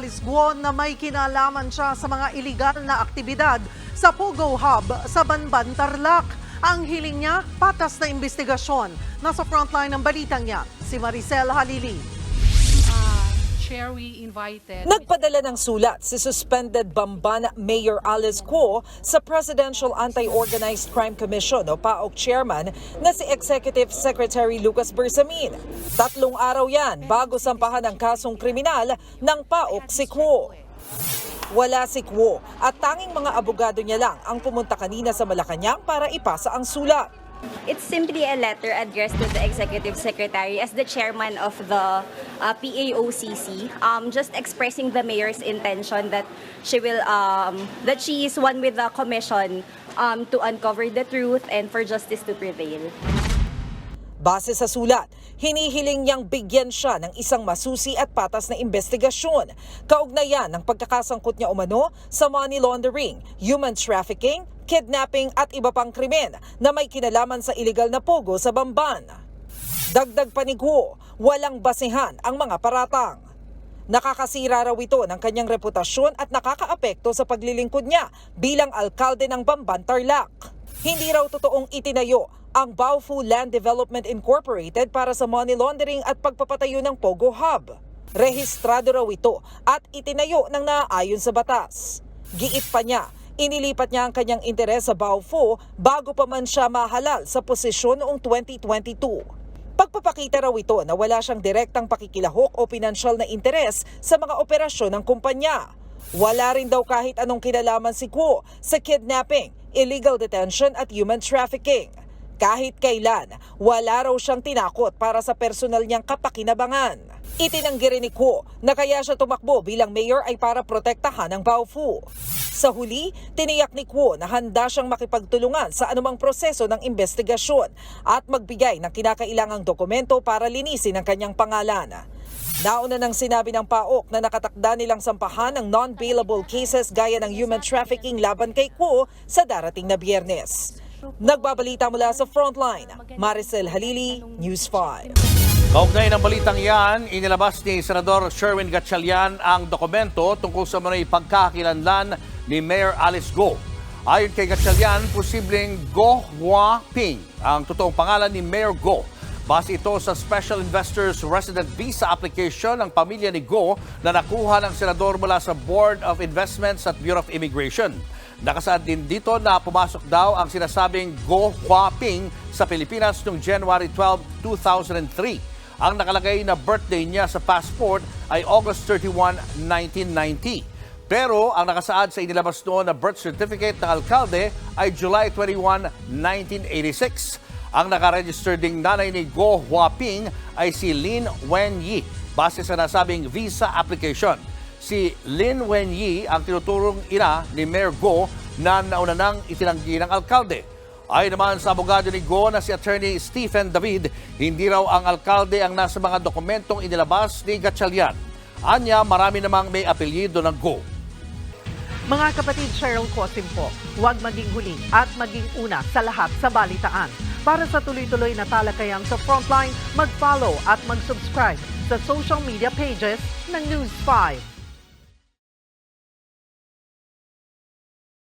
Alice Guo na may kinalaman siya sa mga iligal na aktibidad sa Pogo Hub sa Banban, Tarlac. Ang hiling niya, patas na investigasyon. Nasa frontline ng balitang niya, si Maricel Halili. Chair, we invited. Nagpadala ng sulat si suspended Bamban Mayor Alice Cuo sa Presidential Anti-Organized Crime Commission o PAOK Chairman na si Executive Secretary Lucas Bersamin. Tatlong araw yan bago sampahan ang kasong kriminal ng PAOK si Cuo. Wala si Cuo at tanging mga abogado niya lang ang pumunta kanina sa Malacanang para ipasa ang sulat. It's simply a letter addressed to the Executive Secretary as the chairman of the uh, PAOCC, um, just expressing the mayor's intention that she will um, that she is one with the commission um, to uncover the truth and for justice to prevail. Base sa sulat, hinihiling niyang bigyan siya ng isang masusi at patas na investigasyon. Kaugnayan ng pagkakasangkot niya umano sa money laundering, human trafficking, kidnapping at iba pang krimen na may kinalaman sa iligal na pogo sa Bamban. Dagdag panigho, walang basihan ang mga paratang. Nakakasira raw ito ng kanyang reputasyon at nakakaapekto sa paglilingkod niya bilang alkalde ng Bamban Tarlac. Hindi raw totoong itinayo ang Baofu Land Development Incorporated para sa money laundering at pagpapatayo ng Pogo Hub. Rehistrado raw ito at itinayo ng naaayon sa batas. Giit pa niya, inilipat niya ang kanyang interes sa Baofu bago pa man siya mahalal sa posisyon noong 2022. Pagpapakita raw ito na wala siyang direktang pakikilahok o pinansyal na interes sa mga operasyon ng kumpanya. Wala rin daw kahit anong kinalaman si Kuo sa kidnapping, illegal detention at human trafficking. Kahit kailan, wala raw siyang tinakot para sa personal niyang kapakinabangan. Itinanggi rin ni Kuo na kaya siya tumakbo bilang mayor ay para protektahan ang Baofu. Sa huli, tiniyak ni Kuo na handa siyang makipagtulungan sa anumang proseso ng investigasyon at magbigay ng kinakailangang dokumento para linisin ang kanyang pangalan. Nauna nang sinabi ng PAOK na nakatakda nilang sampahan ng non-bailable cases gaya ng human trafficking laban kay Kuo sa darating na biyernes. Nagbabalita mula sa Frontline, Maricel Halili, News 5. Kaugnay ng balitang yan, inilabas ni Senador Sherwin Gatchalian ang dokumento tungkol sa mga pagkakakilanlan ni Mayor Alice Go. Ayon kay Gatchalian, posibleng Go Hua Ping ang totoong pangalan ni Mayor Go. Base ito sa Special Investors Resident Visa application ng pamilya ni Go na nakuha ng senador mula sa Board of Investments at Bureau of Immigration. Nakasaad din dito na pumasok daw ang sinasabing Go Huaping sa Pilipinas noong January 12, 2003. Ang nakalagay na birthday niya sa passport ay August 31, 1990. Pero ang nakasaad sa inilabas noon na birth certificate ng alkalde ay July 21, 1986. Ang nakaregister ding nanay ni Go Huaping ay si Lin Wenyi base sa nasabing visa application. Si Lin Wenyi ang tinuturong ina ni Mayor Go na nauna nang itinanggi ng alkalde. Ayon naman sa abogado ni Go na si Attorney Stephen David, hindi raw ang alkalde ang nasa mga dokumentong inilabas ni Gatchalian. Anya, marami namang may apelyido ng Go. Mga kapatid Cheryl Cosim po, huwag maging huli at maging una sa lahat sa balitaan. Para sa tuloy-tuloy na talakayan sa Frontline, mag-follow at mag-subscribe sa social media pages ng News 5.